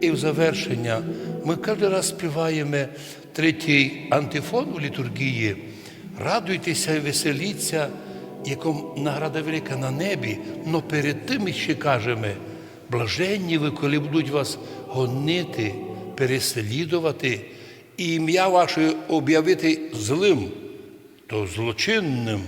І в завершення ми кожен раз співаємо третій антифон у літургії. Радуйтеся і веселіться, яком награда велика на небі, но перед тим ще кажемо, блаженні ви, коли будуть вас гонити, переслідувати, і ім'я ваше об'явити злим, то злочинним.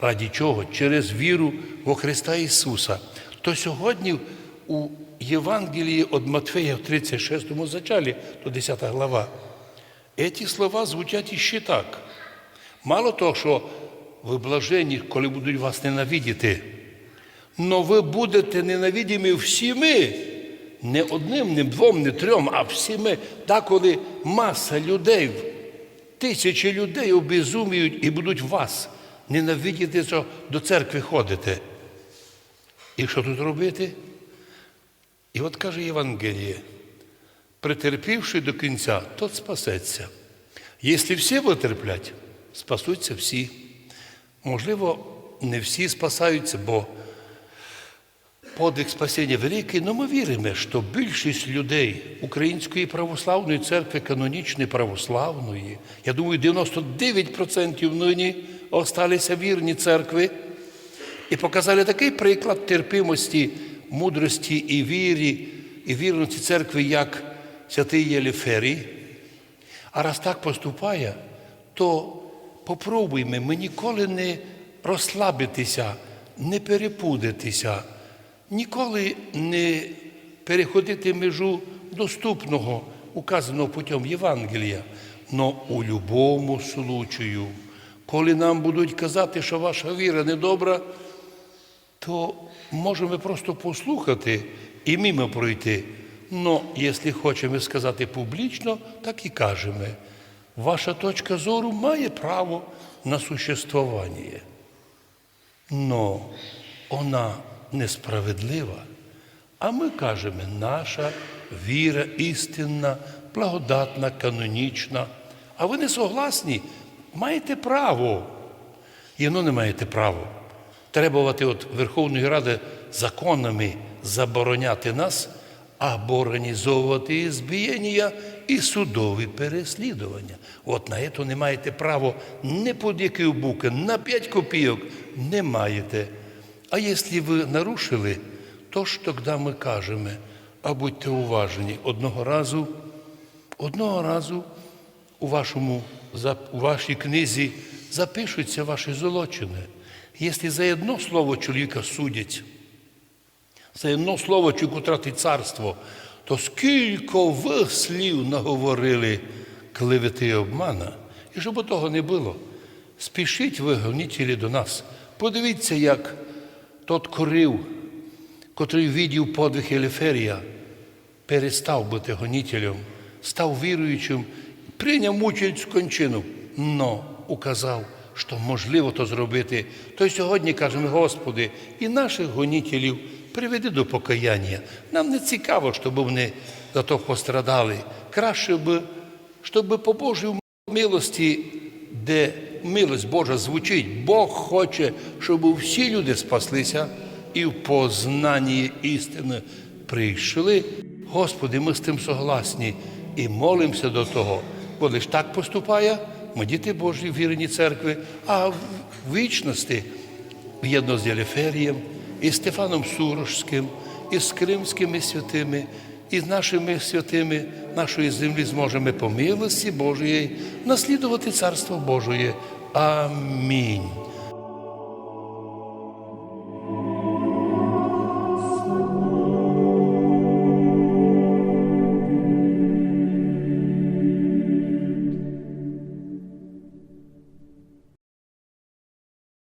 Раді чого? Через віру во Христа Ісуса. То сьогодні у Євангелії від Матфея в 36 зачалі, то 10 глава, ці слова звучать іще так. Мало того, що ви блаженні, коли будуть вас ненавидіти, но ви будете ненавидімі всіми, не одним, не двом, не трьом, а всіми. Так, коли маса людей, тисячі людей обезуміють і будуть вас ненавидіти, що до церкви ходите. І що тут робити? І от каже Євангеліє, претерпівши до кінця, тот спасеться. Якщо всі витерплять, спасуться всі. Можливо, не всі спасаються, бо подвиг спасіння великий, але ми віримо, що більшість людей Української православної церкви, канонічної православної, я думаю, 99% нині осталися вірні церкви і показали такий приклад терпимості, мудрості і вірі, і вірності церкви, як святий Єліферій. А раз так поступає, то попробуймо ми ніколи не розслабитися, не перепудитися, ніколи не переходити межу доступного, указаного путем Євангелія. Но у будь-якому случаю, коли нам будуть казати, що ваша віра недобра, то можемо просто послухати і мимо пройти. Но якщо хочемо сказати публічно, так і кажемо. Ваша точка зору має право на существування. Но вона несправедлива. А ми кажемо, наша віра істинна, благодатна, канонічна. А ви не согласні, маєте право. І воно не маєте права. Требувати від Верховної Ради законами забороняти нас або організовувати збієння і судові переслідування. От на це не маєте права не під які буки, на 5 копійок не маєте. А якщо ви нарушили, то ж тоді ми кажемо, а будьте уважні, одного разу, одного разу у, вашому, у вашій книзі запишуться ваші злочини. Якщо за одно слово чоловіка судять, за одно слово чоловік втратить царство, то скільки ви слів наговорили клевети і обмана, і щоб того не було, спішіть ви, гонітелі, до нас. Подивіться, як тот корив, котрий відділ подвиг Елеферія, перестав бути гонітелем, став віруючим, прийняв мучительську кончину, но указав, що можливо то зробити. То й сьогодні кажемо, Господи, і наших гонітелів приведи до покаяння. Нам не цікаво, щоб вони за то пострадали. Краще б, щоб по Божій милості, де милость Божа звучить, Бог хоче, щоб всі люди спаслися і в познанні істини прийшли. Господи, ми з тим согласні і молимося до того. Бо лиш так поступає, ми діти Божі вірені церкви, а в вічності в'єдно з Єліферієм, і Стефаном Сурожським, і з кримськими святими, і з нашими святими нашої землі зможемо по милості Божої наслідувати Царство Божої. Амінь.